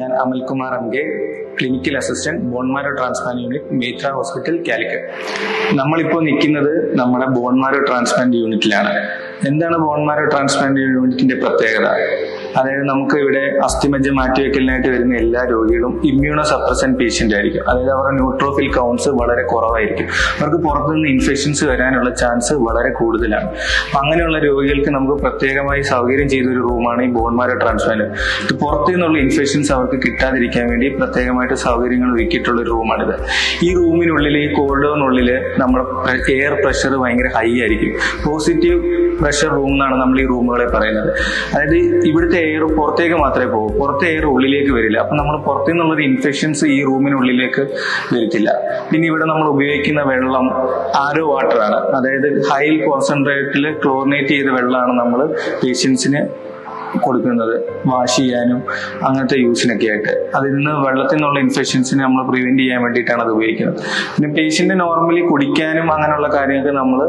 ഞാൻ Amalkumar M K clinical assistant bone marrow transplant unit Meitra hospital Calicut. നമ്മളിപ്പോൾ നിൽക്കുന്നത് നമ്മുടെ ബോൺമാരോ ട്രാൻസ്പ്ലാന്റ് യൂണിറ്റിലാണ് എന്താണ് ബോൺമാരോ ട്രാൻസ്പ്ലാന്റ് യൂണിറ്റിന്റെ പ്രത്യേകത? അതായത് നമുക്ക് ഇവിടെ അസ്ഥിമജ്ജ മാറ്റിവെക്കലിനായിട്ട് വരുന്ന എല്ലാ രോഗികളും ഇമ്മ്യൂണോ സപ്രസന്റ് പേഷ്യന്റ് ആയിരിക്കും. അതായത് അവരുടെ ന്യൂട്രോഫിൽ കൗണ്ട്സ് വളരെ കുറവായിരിക്കും. അവർക്ക് പുറത്തുനിന്ന് ഇൻഫെക്ഷൻസ് വരാനുള്ള ചാൻസ് വളരെ കൂടുതലാണ്. അപ്പൊ അങ്ങനെയുള്ള രോഗികൾക്ക് നമുക്ക് പ്രത്യേകമായി സൗകര്യം ചെയ്ത ഒരു റൂമാണ് ഈ ബോൺമാരോ ട്രാൻസ്പ്ലാന്റ് ഇത് പുറത്തു നിന്നുള്ള ഇൻഫെക്ഷൻസ് അവർക്ക് കിട്ടാതിരിക്കാൻ വേണ്ടി പ്രത്യേകമായിട്ട് സൗകര്യങ്ങൾ ഒരുക്കിയിട്ടുള്ള ഒരു റൂമാണിത് ഈ റൂമിനുള്ളിൽ ഈ കോൾഡോണിനുള്ളിൽ നമ്മുടെ എയർ പ്രഷർ ഭയങ്കര ഹൈ ആയിരിക്കും. പോസിറ്റീവ് പ്രഷർ റൂം എന്നാണ് നമ്മൾ ഈ റൂമുകളെ പറയുന്നത്. അതായത് ഇവിടുത്തെ എയർ പുറത്തേക്ക് മാത്രമേ പോകൂ. പുറത്തെ എയർ ഉള്ളിലേക്ക് വരില്ല. അപ്പൊ നമ്മൾ പുറത്തു നിന്നുള്ള ഇൻഫെക്ഷൻസ് ഈ റൂമിനുള്ളിലേക്ക് വരത്തില്ല. പിന്നെ ഇവിടെ നമ്മൾ ഉപയോഗിക്കുന്ന വെള്ളം ആരോ വാട്ടർ ആണ്. അതായത് ഹൈ കോൺസെൻട്രേറ്റിൽ ക്ലോറിനേറ്റ് ചെയ്ത വെള്ളമാണ് നമ്മൾ പേഷ്യൻസിന് കൊടുക്കുന്നത് വാഷ് ചെയ്യാനും അങ്ങനത്തെ യൂസിനൊക്കെ ആയിട്ട്. അതിൽ നിന്ന് വെള്ളത്തിൽ നിന്നുള്ള ഇൻഫെക്ഷൻസിനെ നമ്മൾ പ്രിവെന്റ് ചെയ്യാൻ വേണ്ടിയിട്ടാണ് അത് ഉപയോഗിക്കുന്നത്. പിന്നെ പേഷ്യന്റ് നോർമലി കുടിക്കാനും അങ്ങനെയുള്ള കാര്യങ്ങൾക്ക് നമ്മൾ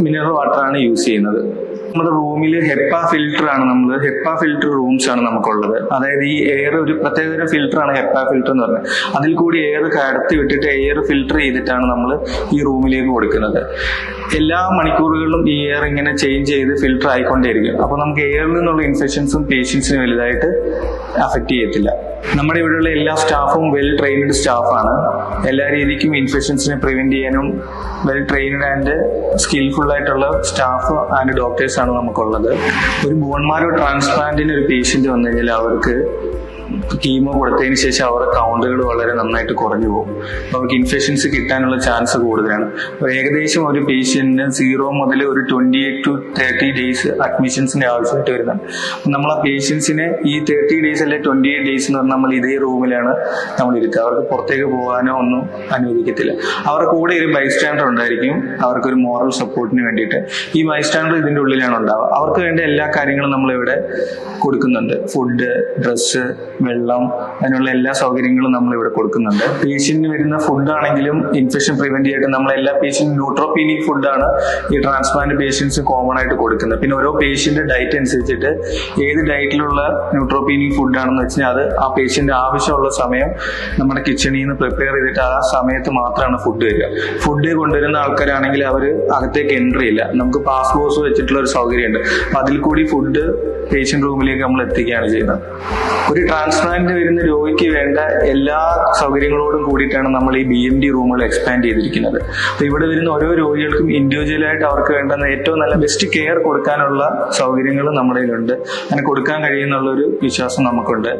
മിനറൽ വാട്ടറാണ് യൂസ് ചെയ്യുന്നത്. നമ്മുടെ റൂമിൽ ഹെപ്പ ഫിൽറ്റർ ആണ് നമ്മൾ ഹെപ്പ ഫിൽറ്റർ റൂംസ് ആണ് നമുക്കുള്ളത്. അതായത് ഈ എയർ ഒരു പ്രത്യേക ഒരു ഫിൽറ്റർ ആണ് ഹെപ്പ ഫിൽറ്റർ എന്ന് പറഞ്ഞത്. അതിൽ കൂടി എയർ കടത്തി വിട്ടിട്ട് എയർ ഫിൽറ്റർ ചെയ്തിട്ടാണ് നമ്മൾ ഈ റൂമിലേക്ക് കൊടുക്കുന്നത്. എല്ലാ മണിക്കൂറുകളിലും ഈ എയർ ഇങ്ങനെ ചേഞ്ച് ചെയ്ത് ഫിൽറ്റർ ആയിക്കൊണ്ടേയിരിക്കും. അപ്പൊ നമുക്ക് എയറിൽ നിന്നുള്ള ഇൻഫെക്ഷൻസും പേഷ്യൻസിനും വലുതായിട്ട് അഫക്റ്റ് ചെയ്യത്തില്ല. നമ്മുടെ ഇവിടെയുള്ള എല്ലാ സ്റ്റാഫും വെൽ ട്രെയിൻഡ് സ്റ്റാഫാണ് എല്ലാ രീതിക്കും ഇൻഫെക്ഷൻസിനെ പ്രിവെന്റ് ചെയ്യാനും വെൽ ട്രെയിൻഡ് ആൻഡ് സ്കിൽഫുൾ ആയിട്ടുള്ള സ്റ്റാഫ് ആൻഡ് ഡോക്ടേഴ്സ് ആണ് നമുക്കുള്ളത്. ഒരു ബോൺമാരോ ട്രാൻസ്പ്ലാന്റിന് ഒരു പേഷ്യന്റ് വന്നു കഴിഞ്ഞാൽ അവർക്ക് കീമോ കൊടുത്തതിന് ശേഷം അവരുടെ കൗണ്ടുകൾ വളരെ നന്നായിട്ട് കുറഞ്ഞു പോകും. അവർക്ക് ഇൻഫെക്ഷൻസ് കിട്ടാനുള്ള ചാൻസ് കൂടുതലാണ്. ഏകദേശം ഒരു പേഷ്യന്റിന് സീറോ മുതൽ ഒരു twenty eight to thirty days അഡ്മിഷൻസിന്റെ ആവശ്യമായിട്ട് വരുന്നുണ്ട്. നമ്മൾ ആ പേഷ്യൻസിനെ ഈ തേർട്ടി ഡേയ്സ് അല്ലെ ട്വന്റി എയ്റ്റ് ഡേയ്സ് എന്ന് പറഞ്ഞാൽ നമ്മൾ ഇതേ റൂമിലാണ് നമ്മൾ ഇരുത്തുക അവർക്ക് പുറത്തേക്ക് പോകാനോ ഒന്നും അനുവദിക്കത്തില്ല. അവരുടെ കൂടെ ഒരു ബൈസ്റ്റാൻഡർ ഉണ്ടായിരിക്കും. അവർക്ക് ഒരു മോറൽ സപ്പോർട്ടിന് വേണ്ടിയിട്ട്. ഈ ബൈസ്റ്റാൻഡർ ഇതിന്റെ ഉള്ളിലാണ് ഉണ്ടാവുക. അവർക്ക് വേണ്ട എല്ലാ കാര്യങ്ങളും നമ്മൾ ഇവിടെ കൊടുക്കുന്നുണ്ട്. ഫുഡ് ഡ്രസ്സ് വെള്ളം അതിനുള്ള എല്ലാ സൗകര്യങ്ങളും നമ്മൾ ഇവിടെ കൊടുക്കുന്നുണ്ട്. പേഷ്യന്റിന് വരുന്ന ഫുഡ് ആണെങ്കിലും ഇൻഫെക്ഷൻ പ്രിവെന്റ് ചെയ്യാൻ നമ്മൾ എല്ലാ പേഷ്യന്റും ന്യൂട്രോപീനിക് ഫുഡാണ് ഈ ട്രാൻസ്പ്ലാന്റ് പേഷ്യൻസ് കോമൺ ആയിട്ട് കൊടുക്കുന്നത്. പിന്നെ ഓരോ പേഷ്യന്റ് ഡയറ്റ് അനുസരിച്ചിട്ട് ഏത് ഡയറ്റിലുള്ള ന്യൂട്രോപീനിക് ഫുഡ് ആണെന്ന് വെച്ചാൽ അത് ആ പേഷ്യന്റ് ആവശ്യമുള്ള സമയം നമ്മുടെ കിച്ചണിൽ നിന്ന് പ്രിപ്പയർ ചെയ്തിട്ട് ആ സമയത്ത് മാത്രമാണ് ഫുഡ് വരിക. ഫുഡ് കൊണ്ടുവരുന്ന ആൾക്കാരാണെങ്കിൽ അവർ അകത്തേക്ക് എൻട്രി ഇല്ല. നമുക്ക് പാസ് ബോസ് വെച്ചിട്ടുള്ള ഒരു സൗകര്യമുണ്ട്. അപ്പൊ അതിൽ കൂടി ഫുഡ് പേഷ്യന്റ് റൂമിലേക്ക് നമ്മൾ എത്തിക്കുകയാണ് ചെയ്യുന്നത്. ഒരു ട്രാൻസ്പ്ലാന്റ് വരുന്ന രോഗിക്ക് വേണ്ട എല്ലാ സൗകര്യങ്ങളോടും കൂടിയിട്ടാണ് നമ്മൾ ഈ ബി എം ഡി റൂമുകൾ എക്സ്പാൻഡ് ചെയ്തിരിക്കുന്നത്. അപ്പൊ ഇവിടെ വരുന്ന ഓരോ രോഗികൾക്കും ഇൻഡിവിജ്വലായിട്ട് അവർക്ക് വേണ്ടുന്ന ഏറ്റവും നല്ല ബെസ്റ്റ് കെയർ കൊടുക്കാനുള്ള സൗകര്യങ്ങൾ നമ്മുടെ കയ്യിലുണ്ട്. അങ്ങനെ കൊടുക്കാൻ കഴിയുന്നുള്ള ഒരു വിശ്വാസം നമുക്കുണ്ട്.